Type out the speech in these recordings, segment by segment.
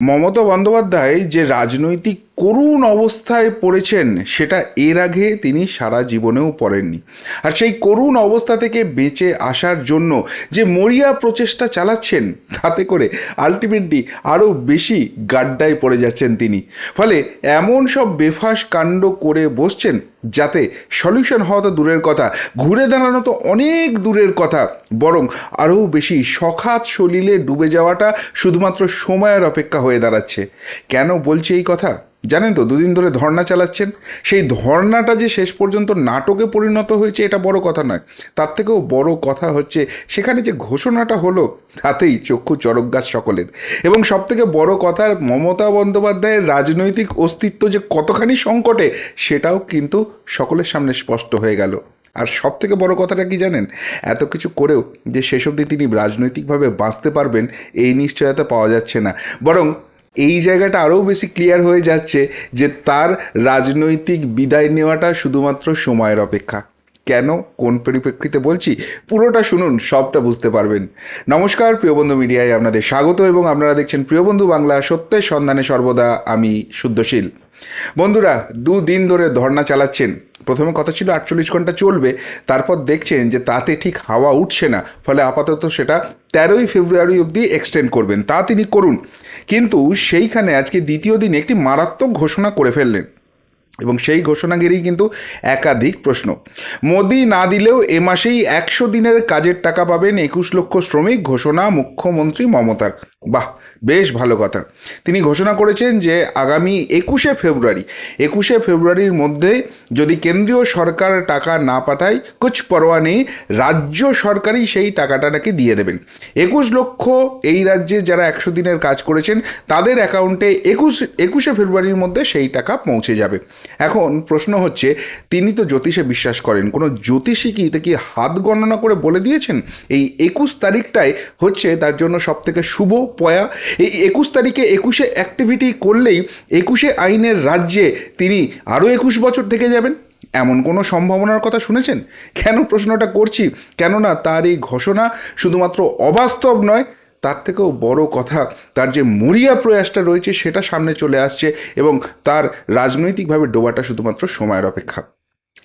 মমতা বন্দ্যোপাধ্যায় যে রাজনৈতিক করুণ অবস্থায় পড়েছেন, সেটা এর আগে তিনি সারা জীবনেও পড়েননি। আর সেই করুণ অবস্থা থেকে বেঁচে আসার জন্য যে মরিয়া প্রচেষ্টা চালাচ্ছেন, তাতে করে আলটিমেটলি আরও বেশি গাড্ডায় পড়ে যাচ্ছেন তিনি। ফলে এমন সব বেফাস কাণ্ড করে বসছেন, যাতে সলিউশন হওয়া তো দূরের কথা, ঘুরে দাঁড়ানো তো অনেক দূরের কথা, বরং আরও বেশি সখাত সলিলে ডুবে যাওয়াটা শুধুমাত্র সময়ের অপেক্ষা হয়ে দাঁড়াচ্ছে। কেন বলছি এই কথা? জানেন তো, দুদিন ধরে ধর্না চালাচ্ছেন। সেই ধর্নাটা যে শেষ পর্যন্ত নাটকে পরিণত হয়েছে, এটা বড় কথা নয়। তার থেকেও বড় কথা হচ্ছে, সেখানে যে ঘোষণাটা হলো, তাতেই চক্ষু গাছ সকলের। এবং সব থেকে বড় কথা, মমতা বন্দ্যোপাধ্যায়ের রাজনৈতিক অস্তিত্ব যে কতখানি সংকটে, সেটাও কিন্তু সকলের সামনে স্পষ্ট হয়ে গেল। আর সব থেকে বড় কথাটা কি জানেন? এত কিছু করেও যে শেষ অবধি তিনি রাজনৈতিকভাবে বাঁচতে পারবেন, এই নিশ্চয়তা পাওয়া যাচ্ছে না। বরং এই জায়গাটা আরও বেশি ক্লিয়ার হয়ে যাচ্ছে যে তার রাজনৈতিক বিদায় নেওয়াটা শুধুমাত্র সময়ের অপেক্ষা। কেন? কোন পরিপ্রেক্ষিতে বলছি? পুরোটা শুনুন, সবটা বুঝতে পারবেন। নমস্কার প্রিয়বন্ধু মিডিয়ায় আপনাদের স্বাগত এবং আপনারা দেখছেন প্রিয়বন্ধু বাংলা সত্যের সন্ধানে সর্বদা আমি শুদ্ধশীল। বন্ধুরা, দুদিন ধরে ধর্না চালাচ্ছেন। প্রথমে কথা ছিল আটচল্লিশ ঘণ্টা চলবে, তারপর দেখছেন যে তাতে ঠিক হাওয়া উঠছে না, ফলে আপাতত সেটা তেরোই ফেব্রুয়ারি অবধি এক্সটেন্ড করবেন। তা তিনি করুন। কিন্তু সেইখানে আজকে দ্বিতীয় দিনে একটি মারাত্মক ঘোষণা করে ফেললেন। এবং সেই ঘোষণাগিরি কিন্তু একাধিক প্রশ্ন। মোদি না দিলেও এ মাসেই একশো দিনের কাজের টাকা পাবেন একুশ লক্ষ শ্রমিক, ঘোষণা মুখ্যমন্ত্রী মমতার। বাহ, বেশ ভালো কথা। তিনি ঘোষণা করেছেন যে আগামী একুশে ফেব্রুয়ারি, একুশে ফেব্রুয়ারির মধ্যে যদি কেন্দ্রীয় সরকার টাকা না পাঠায়, কুছ পরোয়া নেই, রাজ্য সরকারই সেই টাকাটা নাকি দিয়ে দেবেন। একুশ লক্ষ এই রাজ্যে যারা একশো দিনের কাজ করেছেন, তাদের অ্যাকাউন্টে একুশ, একুশে ফেব্রুয়ারির মধ্যে সেই টাকা পৌঁছে যাবে। এখন প্রশ্ন হচ্ছে, তিনি তো জ্যোতিষে বিশ্বাস করেন, কোনো জ্যোতিষী কি এটা কি হাত গণনা করে বলে দিয়েছেন? এই একুশ তারিখটাই হচ্ছে তার জন্য সব থেকে শুভ পয়া। এই একুশ তারিখে একুশে অ্যাক্টিভিটি করলেই একুশে আইনের রাজ্যে তিনি আরও একুশ বছর থেকে যাবেন। এমন কোনো সম্ভাবনার কথা শুনেছেন? কেন প্রশ্নটা করছি? কেননা তার এই ঘোষণা শুধুমাত্র অবাস্তব নয়, তার থেকেও বড় কথা, তার যে মরিয়া প্রয়াসটা রয়েছে সেটা সামনে চলে আসছে এবং তার রাজনৈতিকভাবে ডোবাটা শুধুমাত্র সময়ের অপেক্ষা।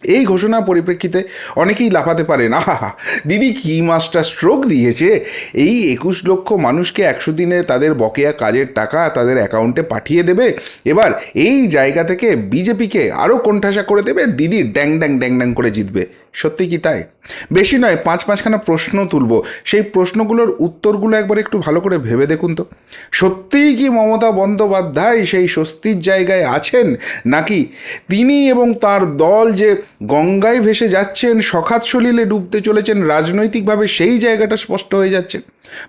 এই ঘোষণার পরিপ্রেক্ষিতে অনেকেই লাফাতে পারেন। আহা দিদি কি মাস্টার স্ট্রোক দিয়েছে? এই একুশ লক্ষ মানুষকে একশো দিনে তাদের বকেয়া কাজের টাকা তাদের অ্যাকাউন্টে পাঠিয়ে দেবে? এবার এই জায়গা থেকে বিজেপিকে আরও কোণঠাসা করে দেবে? দিদি ড্যাং ড্যাং ড্যাং ড্যাং করে জিতবে। সত্যি কি তাই? বেশি নয়, পাঁচ পাঁচখানা প্রশ্ন তুলব। সেই প্রশ্নগুলোর উত্তরগুলো একবার একটু ভালো করে ভেবে দেখুন তো। সত্যিই কি মমতা বন্দ্যোপাধ্যায় সেই স্বস্তির জায়গায় আছেন? নাকি তিনি এবং তার দল যে গঙ্গায় ভেসে যাচ্ছেন, সখাত সলিলে ডুবতে চলেছেন, রাজনৈতিকভাবে সেই জায়গাটা স্পষ্ট হয়ে যাচ্ছে?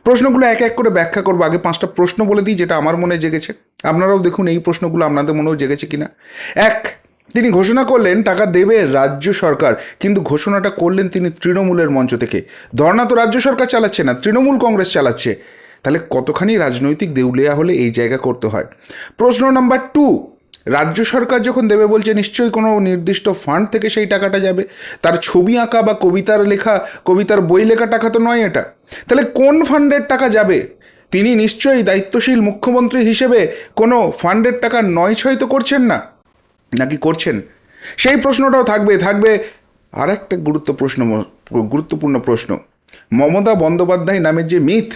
প্রশ্নগুলো এক এক করে ব্যাখ্যা করব। আগে পাঁচটা প্রশ্ন বলে দিই, যেটা আমার মনে জেগেছে। আপনারাও দেখুন এই প্রশ্নগুলো আপনাদের মনেও জেগেছে কিনা। এক তিনি ঘোষণা করলেন, টাকা দেবে রাজ্য সরকার। কিন্তু ঘোষণাটা করলেন তিনি তৃণমূলের মঞ্চ থেকে। ধর্না তো রাজ্য সরকার চালাচ্ছে না, তৃণমূল কংগ্রেস চালাচ্ছে। তাহলে কতখানি রাজনৈতিক দেউলিয়া হলে এই জায়গা করতে হয়? প্রশ্ন নাম্বার টু রাজ্য সরকার যখন দেবে বলছে নিশ্চয়ই কোনো নির্দিষ্ট ফান্ড থেকে সেই টাকাটা যাবে। তার ছবি আঁকা বা কবিতার লেখা, কবিতার বই লেখা টাকা তো নয় এটা। তাহলে কোন ফান্ডের টাকা যাবে? তিনি নিশ্চয়ই দায়িত্বশীল মুখ্যমন্ত্রী হিসেবে কোনো ফান্ডের টাকা নয় ছয় তো করছেন না। নাকি করছেন? সেই প্রশ্নটাও থাকবে থাকবে আর একটা গুরুত্ব প্রশ্ন, গুরুত্বপূর্ণ প্রশ্ন। মমতা বন্দ্যোপাধ্যায় নামের যে মিথ,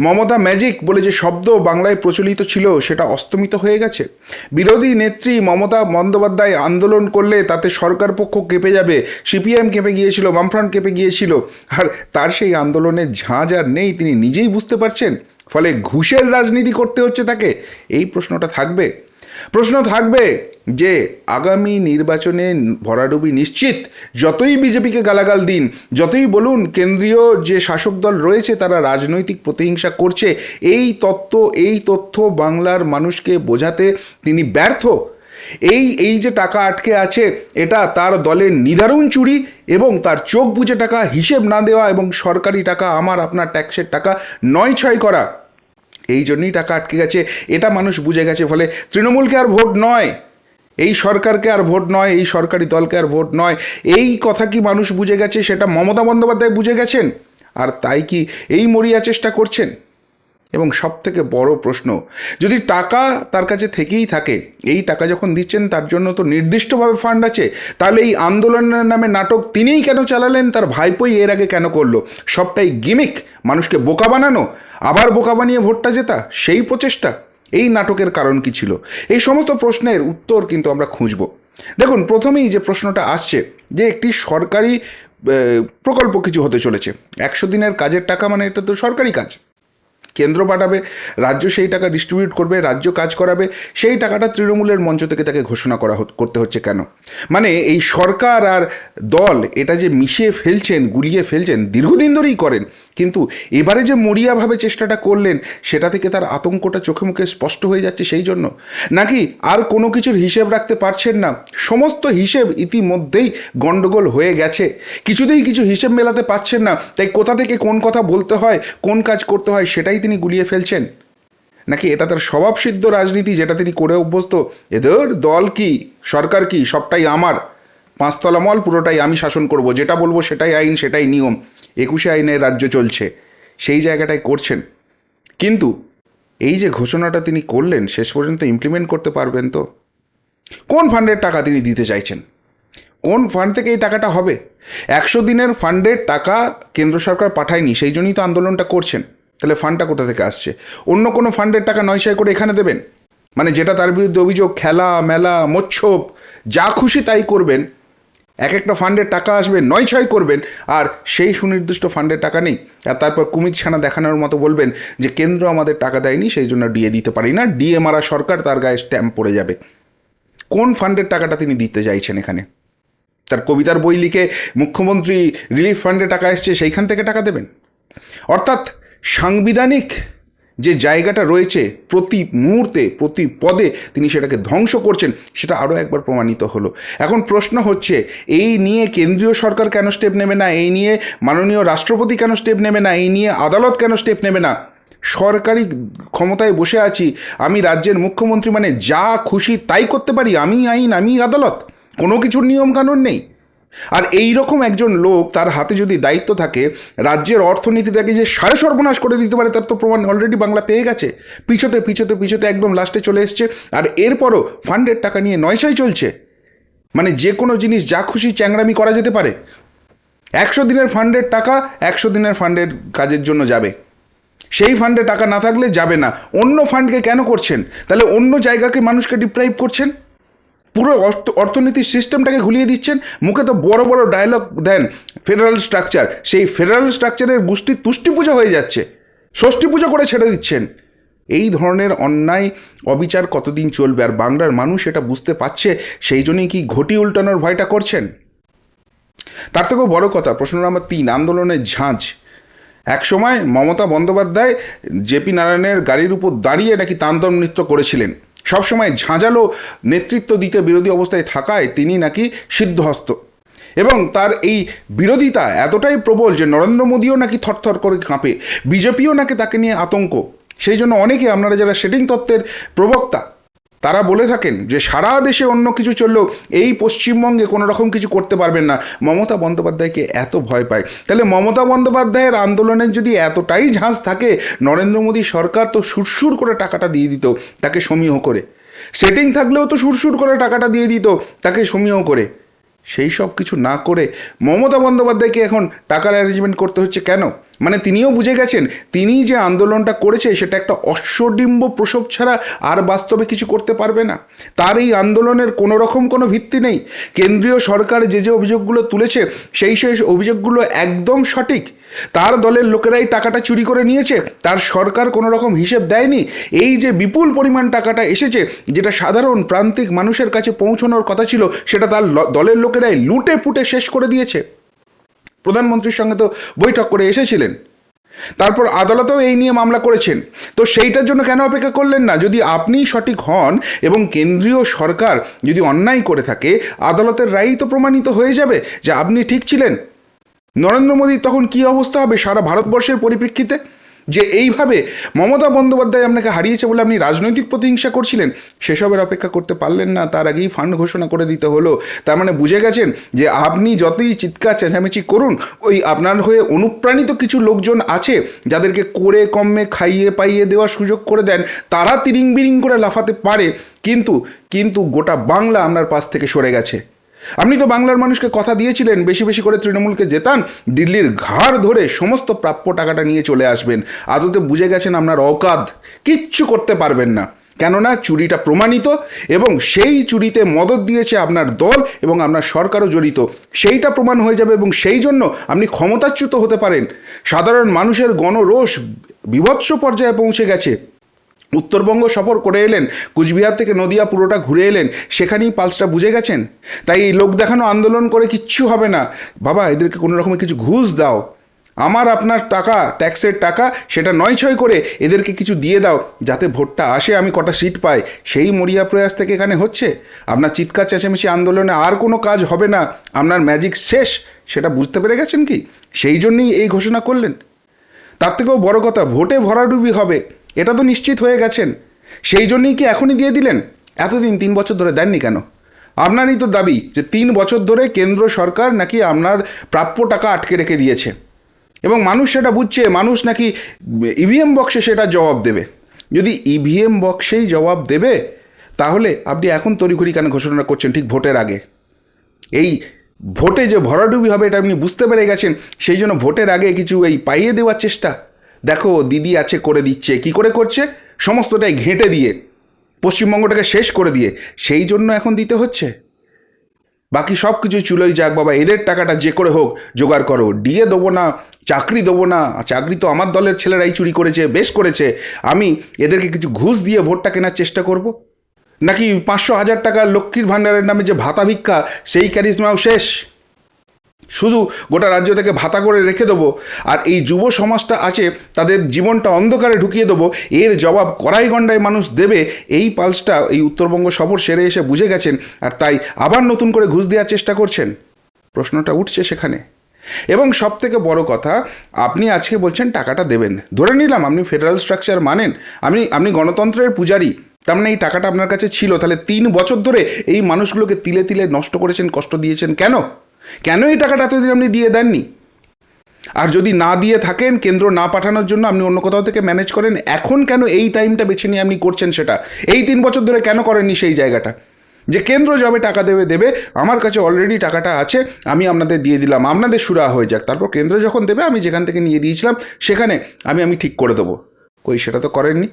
মমতা ম্যাজিক বলে যে শব্দ বাংলায় প্রচলিত ছিল, সেটা অস্তমিত হয়ে গেছে। বিরোধী নেত্রী মমতা বন্দ্যোপাধ্যায় আন্দোলন করলে তাতে সরকার পক্ষ কেঁপে যাবে, সিপিএম কেঁপে গিয়েছিল, বামফ্রন্ট কেঁপে গিয়েছিল, আর তার সেই আন্দোলনের ঝাঁঝ আর নেই, তিনি নিজেই বুঝতে পারছেন? ফলে ঘুষের রাজনীতি করতে হচ্ছে তাকে? এই প্রশ্নটা থাকবে। প্রশ্ন থাকবে যে আগামী নির্বাচনে ভরাডুবি নিশ্চিত, যতই বিজেপিকে গালাগাল দিন, যতই বলুন কেন্দ্রীয় যে শাসক দল রয়েছে তারা রাজনৈতিক প্রতিহিংসা করছে, এই তত্ত্ব, এই তথ্য বাংলার মানুষকে বোঝাতে তিনি ব্যর্থ। এই এই যে টাকা আটকে আছে, এটা তার দলের নিদারুণ চুরি এবং তার চোখ বুঝে টাকা হিসেব না দেওয়া এবং সরকারি টাকা, আমার, আপনার ট্যাক্সের টাকা নয় ছয় করা। এই জন্যই টাকা আটকে গেছে। এটা মানুষ বুঝে গেছে ফলে তৃণমূলকে আর ভোট নয়। এই সরকারকে আর ভোট নয়, এই সরকারি দলকে আর ভোট নয়। এই কথা কি মানুষ বুঝে গেছে সেটা মমতা বন্দ্যোপাধ্যায় বুঝে গেছেন? আর তাই কি এই মরিয়া চেষ্টা করছেন? এবং সব থেকে বড় প্রশ্ন, যদি টাকা তার কাছে থেকেই থাকে, এই টাকা যখন দিচ্ছেন তার জন্য তো নির্দিষ্টভাবে ফান্ড আছে, তাহলে এই আন্দোলনের নামে নাটক তিনিই কেন চালালেন, তার ভাইপোই এর আগে কেন করল? সবটাই গিমিক মানুষকে বোকা বানানো, আবার বোকা বানিয়ে ভোটটা জেতা, সেই প্রচেষ্টা, এই নাটকের কারণ কি ছিল? এই সমস্ত প্রশ্নের উত্তর কিন্তু আমরা খুঁজব। দেখুন, প্রথমেই যে প্রশ্নটা আসছে, যে একটি সরকারি প্রকল্প কিছু হতে চলেছে, একশো দিনের কাজের টাকা মানে এটা তো সরকারি কাজ। কেন্দ্র পাঠাবে, রাজ্য সেই টাকা ডিস্ট্রিবিউট করবে, রাজ্য কাজ করাবে, সেই টাকাটা তৃণমূলের মঞ্চ থেকে তাকে ঘোষণা করা করতে হচ্ছে কেন? মানে এই সরকার আর দল, এটা যে মিশিয়ে ফেলছেন, গুলিয়ে ফেলছেন, দীর্ঘদিন ধরেই করেন কিন্তু এবারে যে মরিয়াভাবে চেষ্টাটা করলেন, সেটা থেকে তার আতঙ্কটা চোখে মুখে স্পষ্ট হয়ে যাচ্ছে সেই জন্য। নাকি আর কোনো কিছুর হিসেব রাখতে পারছেন না? সমস্ত হিসেব ইতিমধ্যেই গণ্ডগোল হয়ে গেছে। কিছুতেই কিছু হিসেব মেলাতে পারছেন না, তাই কোথা থেকে কোন কথা বলতে হয়, কোন কাজ করতে হয়, সেটাই তিনি গুলিয়ে ফেলছেন। নাকি এটা তার স্বভাবসিদ্ধ রাজনীতি, যেটা তিনি করে অভ্যস্ত? এদের দল কি? সরকার কি? সবটাই আমার। পাঁচতলা মল পুরোটাই আমি শাসন করব, যেটা বলব সেটাই আইন, সেটাই নিয়ম। একুশে আইনের রাজ্য চলছে, সেই জায়গাটায় করছেন। কিন্তু এই যে ঘোষণাটা তিনি করলেন, শেষ পর্যন্ত ইমপ্লিমেন্ট করতে পারবেন তো? কোন ফান্ডের টাকা তিনি দিতে চাইছেন? কোন ফান্ড থেকে এই টাকাটা হবে? একশো দিনের ফান্ডের টাকা কেন্দ্র সরকার পাঠায়নি, সেই জন্যই তো আন্দোলনটা করছেন। তাহলে ফান্ডটা কোথা থেকে আসছে? অন্য কোনো ফান্ডের টাকা নয়শায় করে এখানে দেবেন? মানে যেটা তার বিরুদ্ধে অভিযোগ, খেলা, মেলা মোচ্ছব যা খুশি তাই করবেন। এক একটা ফান্ডের টাকা আসবে নয় ছয় করবেন, আর সেই সুনির্দিষ্ট ফান্ডের টাকা নেই। আর তারপর কুমির ছানা দেখানোর মতো বলবেন যে, কেন্দ্র আমাদের টাকা দেয়নি, সেই জন্য ডিএ দিতে পারি না। ডিএ মারা সরকার তার গায়ে স্ট্যাম্প পড়ে যাবে। কোন ফান্ডের টাকাটা তিনি দিতে চাইছেন এখানে? তার কবিতার বই লিখে মুখ্যমন্ত্রী রিলিফ ফান্ডে টাকা এসছে, সেইখান থেকে টাকা দেবেন? অর্থাৎ সাংবিধানিক যে জায়গাটা রয়েছে প্রতি মুহূর্তে, প্রতি পদে তিনি সেটাকে ধ্বংস করছেন, সেটা আরও একবার প্রমাণিত হলো। এখন প্রশ্ন হচ্ছে, এই নিয়ে কেন্দ্রীয় সরকার কেন স্টেপ নেবে না? এই নিয়ে মাননীয় রাষ্ট্রপতি কেন স্টেপ নেবে না? এই নিয়ে আদালত কেন স্টেপ নেবে না? সরকারি ক্ষমতায় বসে আছি, আমি রাজ্যের মুখ্যমন্ত্রী মানে যা খুশি তাই করতে পারি, আমি আইন, আমি আদালত। কোনো কিছুর নিয়ম কানুন নেই। আর এই রকম একজন লোক তার হাতে যদি দায়িত্ব থাকে, রাজ্যের অর্থনীতিটাকে যে সাড়ে সর্বনাশ করে দিতে পারে, তার তো প্রমাণ অলরেডি বাংলা পেয়ে গেছে। পিছোতে পিছোতে পিছোতে একদম লাস্টে চলে এসছে। আর এরপরও ফান্ডের টাকা নিয়ে নয়শাই চলছে। মানে যে কোনো জিনিস যা খুশি চ্যাংরামি করা যেতে পারে। একশো দিনের ফান্ডের টাকা, একশো দিনের ফান্ডের কাজের জন্য যাবে। সেই ফান্ডে টাকা না থাকলে যাবে না। অন্য ফান্ডকে কেন করছেন? তাহলে অন্য জায়গাকে মানুষকে ডিপ্রাইভ করছেন? পুরো অর্থ- অর্থনীতির সিস্টেমটাকে ঘুলিয়ে দিচ্ছেন। মুখে তো বড় বড় ডায়লগ দেন ফেডারেল স্ট্রাকচার সেই ফেডারেল স্ট্রাকচারের গোষ্ঠী তুষ্টি পুজো হয়ে যাচ্ছে। ষষ্ঠী পুজো করে ছেড়ে দিচ্ছেন। এই ধরনের অন্যায়, অবিচার কতদিন চলবে? আর বাংলার মানুষ এটা বুঝতে পারছে, সেই জন্যই কি ঘটি উল্টানোর ভয়টা করছেন? তার থেকেও বড় কথা, প্রশ্ন নাম্বার তিন, আন্দোলনের ঝাঁঝ এক সময় মমতা বন্দ্যোপাধ্যায় জেপি নারায়ণের গাড়ির উপর দাঁড়িয়ে নাকি তাণ্ডব নৃত্য করেছিলেন। সবসময় ঝাঁঝালো নেতৃত্ব দিতে বিরোধী অবস্থায় থাকায় তিনি নাকি সিদ্ধহস্ত। এবং তার এই বিরোধিতা এতটাই প্রবল যে নরেন্দ্র মোদীও নাকি থরথর করে কাঁপে, বিজেপিও নাকি তাকে নিয়ে আতঙ্ক। সেই জন্য অনেকে আপনারা যারা শেডিং তত্ত্বের প্রবক্তা তারা বলে থাকেন যে সারা দেশে অন্য কিছু চললেও এই পশ্চিমবঙ্গে কোনো রকম কিছু করতে পারবেন না। মমতা বন্দ্যোপাধ্যায়কে এত ভয় পায়। তাহলে মমতা বন্দ্যোপাধ্যায়ের আন্দোলনের যদি এতটাই ঝাঁজ থাকে, নরেন্দ্র মোদী সরকার তো সুরসুর করে টাকাটা দিয়ে দিত তাকে সমীহ করে। সেটিং থাকলেও তো সুরসুর করে টাকাটা দিয়ে দিত তাকে সমীহ করে। সেই সব কিছু না করে মমতা বন্দ্যোপাধ্যায়কে এখন টাকার অ্যারেঞ্জমেন্ট করতে হচ্ছে কেন? মানে তিনিও বুঝে গেছেন তিনি যে আন্দোলনটা করেছে সেটা একটা অশ্বডিম্ব প্রসব ছাড়া আর বাস্তবে কিছু করতে পারবে না। তার এই আন্দোলনের কোনো রকম কোনো ভিত্তি নেই। কেন্দ্রীয় সরকার যে যে অভিযোগগুলো তুলেছে, সেই সেই অভিযোগগুলো একদম সঠিক। তার দলের লোকেরাই টাকাটা চুরি করে নিয়েছে, তার সরকার কোনো রকম হিসেব দেয়নি। এই যে বিপুল পরিমাণ টাকাটা এসেছে, যেটা সাধারণ প্রান্তিক মানুষের কাছে পৌঁছানোর কথা ছিল, সেটা তার দলের লোকেরাই লুটে পুটে শেষ করে দিয়েছে। প্রধানমন্ত্রীর সঙ্গে তো বৈঠক করে এসেছিলেন। তারপর আদালতেও এই নিয়ে মামলা করেছেন। তো সেইটার জন্য কেন অপেক্ষা করলেন না? যদি আপনি সঠিক হন এবং কেন্দ্রীয় সরকার যদি অন্যায় করে থাকে, আদালতের রায়ই তো প্রমাণিত হয়ে যাবে যে আপনি ঠিক ছিলেন। নরেন্দ্র মোদীর তখন কি অবস্থা হবে সারা ভারতবর্ষের পরিপ্রেক্ষিতে? যে এইভাবে মমতা বন্দ্যোপাধ্যায় আপনাকে হারিয়েছে বলে আপনি রাজনৈতিক প্রতিহিংসা করছিলেন, সেসবের অপেক্ষা করতে পারলেন না, তার আগেই ফান্ড ঘোষণা করে দিতে হলো। তার মানে বুঝে গেছেন যে আপনি যতই চিৎকার চেঁচামেচি করুন, ওই আপনার হয়ে অনুপ্রাণিত কিছু লোকজন আছে, যাদেরকে করে কমে খাইয়ে পাইয়ে দেওয়ার সুযোগ করে দেন, তারা তিরিং বিরিং করে লাফাতে পারে, কিন্তু কিন্তু গোটা বাংলা আপনার পাশ থেকে সরে গেছে। আপনি তো বাংলার মানুষকে কথা দিয়েছিলেন, বেশি বেশি করে তৃণমূলকে জেতান, দিল্লির ঘাড় ধরে সমস্ত প্রাপ্য টাকাটা নিয়ে চলে আসবেন। আদতে বুঝে গেছেন আপনার অকাদ কিচ্ছু করতে পারবেন না। কেননা চুরিটা প্রমাণিত এবং সেই চুরিতে মদত দিয়েছে আপনার দল এবং আপনার সরকারও জড়িত। সেইটা প্রমাণ হয়ে যাবে এবং সেই জন্য আপনি ক্ষমতাচ্যুত হতে পারেন। সাধারণ মানুষের গণরোষ বিভৎস পর্যায়ে পৌঁছে গেছে। উত্তরবঙ্গ সফর করে এলেন, কুচবিহার থেকে নদিয়া পুরোটা ঘুরে এলেন, সেখানেই পালসটা বুঝে গেছেন? তাই এই লোক দেখানো আন্দোলন করে কিচ্ছু হবে না। বাবা, এদেরকে কোনো রকমের কিছু ঘুষ দাও। আমার আপনার টাকা, ট্যাক্সের টাকা, সেটা নয় ছয় করে এদেরকে কিছু দিয়ে দাও, যাতে ভোটটা আসে, আমি কটা সিট পাই। সেই মরিয়া প্রয়াস থেকে এখানে হচ্ছে? আপনার চিৎকার, চেঁচামেচি আন্দোলনে আর কোনো কাজ হবে না। আপনার ম্যাজিক শেষ। সেটা বুঝতে পেরে গেছেন কি? সেই জন্যই এই ঘোষণা করলেন। তার থেকেও বড় কথা, ভোটে ভরাডুবি হবে। এটা তো নিশ্চিত হয়ে গেছেন। সেই জন্যই কি এখনই দিয়ে দিলেন? এতদিন তিন বছর ধরে দেননি কেন? আপনারই তো দাবি যে তিন বছর ধরে কেন্দ্র সরকার নাকি আপনার প্রাপ্য টাকা আটকে রেখে দিয়েছে। এবং মানুষ সেটা বুঝছে, মানুষ নাকি ইভিএম বক্সে সেটা জবাব দেবে। যদি ইভিএম বক্সেই জবাব দেবে, তাহলে আপনি এখন তড়িঘড়ি কেন ঘোষণা করছেন ঠিক ভোটের আগে? এই ভোটে যে ভরাডুবি হবে এটা আপনি বুঝতে পেরে গেছেন, সেই জন্য ভোটের আগে কিছু এই পাইয়ে দেওয়ার চেষ্টা। দেখো দিদি আছে করে দিচ্ছে, কি করে করছে? সমস্তটাই ঘেঁটে দিয়ে, পশ্চিমবঙ্গটাকে শেষ করে দিয়ে, সেই জন্য এখন দিতে হচ্ছে? বাকি সব কিছুই চুলোই যাক বাবা, এদের টাকাটা যে করে হোক, জোগাড় করো। ডিএ দেবো না, চাকরি দেবো না চাকরি তো আমার দলের ছেলেরাই চুরি করেছে, বেশ করেছে। আমি এদেরকে কিছু ঘুষ দিয়ে ভোটটা কেনার চেষ্টা করব? নাকি পাঁচশো হাজার টাকার লক্ষ্মীর ভাণ্ডারের নামে যে ভাতা ভিক্ষা, সেই ক্যারিজমাও শেষ? শুধু গোটা রাজ্য থেকে ভাতা করে রেখে দেবো, আর এই যুব সমাজটা আছে, তাদের জীবনটা অন্ধকারে ঢুকিয়ে দেবো, এর জবাব কড়াই গণ্ডায় মানুষ দেবে, এই পালসটা, এই উত্তরবঙ্গ সফর সেরে এসে বুঝে গেছেন, আর তাই আবার নতুন করে ঘুষ দেওয়ার চেষ্টা করছেন। প্রশ্নটা উঠছে সেখানে। এবং সব থেকে বড় কথা, আপনি আজকে বলছেন টাকাটা দেবেন। ধরে নিলাম আপনি ফেডারেল স্ট্রাকচার মানেন, আপনি আপনি গণতন্ত্রের পূজারী, তার মানে এই টাকাটা আপনার কাছে ছিল, তাহলে তিন বছর ধরে এই মানুষগুলোকে তিলে তিলে নষ্ট করেছেন, কষ্ট দিয়েছেন কেন? কেন এই টাকাটা এতদিন আপনি দিয়ে দেননি? আর যদি না দিয়ে থাকেন, কেন্দ্র না পাঠানোর জন্য আপনি অন্য কোথাও থেকে ম্যানেজ করেন, এখন কেন এই টাইমটা বেছে নিয়ে আপনি করছেন সেটা? এই তিন বছর ধরে কেন করেননি সেই জায়গাটা? যে কেন্দ্র যবে, টাকা দেবে দেবে, আমার কাছে অলরেডি টাকাটা আছে, আমি আপনাদের দিয়ে দিলাম, আপনাদের সুরা হয়ে যাক। তারপর কেন্দ্র যখন দেবে, আমি যেখান থেকে নিয়ে দিয়েছিলাম, সেখানে আমি আমি ঠিক করে দেবো। কই, সেটা তো করেননি?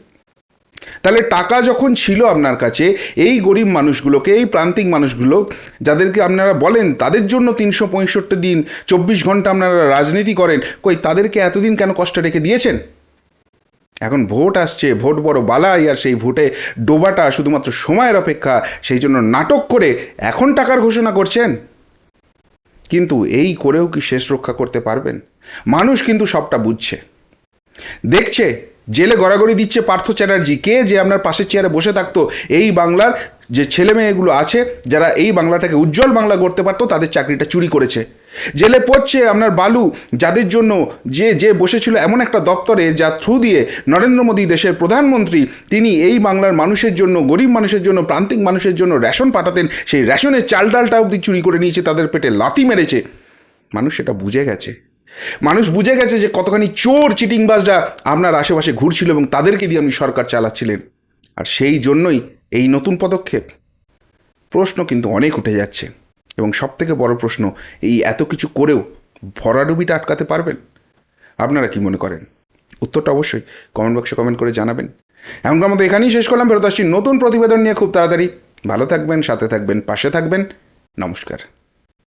তাহলে টাকা যখন ছিল আপনার কাছে, এই গরিব মানুষগুলোকে, এই প্রান্তিক মানুষগুলো, যাদেরকে আপনারা বলেন, তাদের জন্য তিনশো পঁয়ষট্টি দিন, চব্বিশ ঘণ্টা আপনারা রাজনীতি করেন, কই তাদেরকে এতদিন কেন কষ্ট রেখে দিয়েছেন? এখন ভোট আসছে, ভোট বড় বালাই, আর সেই ভোটে ডোবাটা শুধুমাত্র সময়ের অপেক্ষা, সেই জন্য নাটক করে এখন টাকার ঘোষণা করছেন। কিন্তু এই করেও কি শেষ রক্ষা করতে পারবেন? মানুষ কিন্তু সবটা বুঝছে। দেখছে জেলে গড়াগড়ি দিচ্ছে পার্থ চ্যাটার্জি। কে যে আপনার পাশের চেয়ারে বসে থাকতো, এই বাংলার যে ছেলে মেয়েগুলো আছে, যারা এই বাংলাটাকে উজ্জ্বল বাংলা করতে পারতো, তাদের চাকরিটা চুরি করেছে। জেলে পড়ছে আপনার বালু, যাদের জন্য যে যে বসেছিল এমন একটা দপ্তরে যা থ্রু দিয়ে নরেন্দ্র মোদী দেশের প্রধানমন্ত্রী, তিনি এই বাংলার মানুষের জন্য, গরিব মানুষের জন্য, প্রান্তিক মানুষের জন্য রেশন পাঠাতেন, সেই রেশনের চাল ডালটা অবধি চুরি করে নিয়েছে, তাদের পেটে লাথি মেরেছে। মানুষ সেটা বুঝে গেছে। মানুষ বুঝে গেছে যে কতখানি চোর চিটিংবাজরা আপনার আশেপাশে ঘুরছিল এবং তাদেরকে দিয়ে আপনি সরকার চালাচ্ছিলেন। আর সেই জন্যই এই নতুন পদক্ষেপ। প্রশ্ন কিন্তু অনেক উঠে যাচ্ছে। এবং সব থেকে বড় প্রশ্ন, এই এত কিছু করেও ভরাডুবিটা আটকাতে পারবেন? আপনারা কি মনে করেন? উত্তরটা অবশ্যই কমেন্ট বক্সে কমেন্ট করে জানাবেন। এমনকার মতো এখানেই শেষ করলাম। ফেরত আসছি নতুন প্রতিবেদন নিয়ে খুব তাড়াতাড়ি। ভালো থাকবেন, সাথে থাকবেন, পাশে থাকবেন। নমস্কার।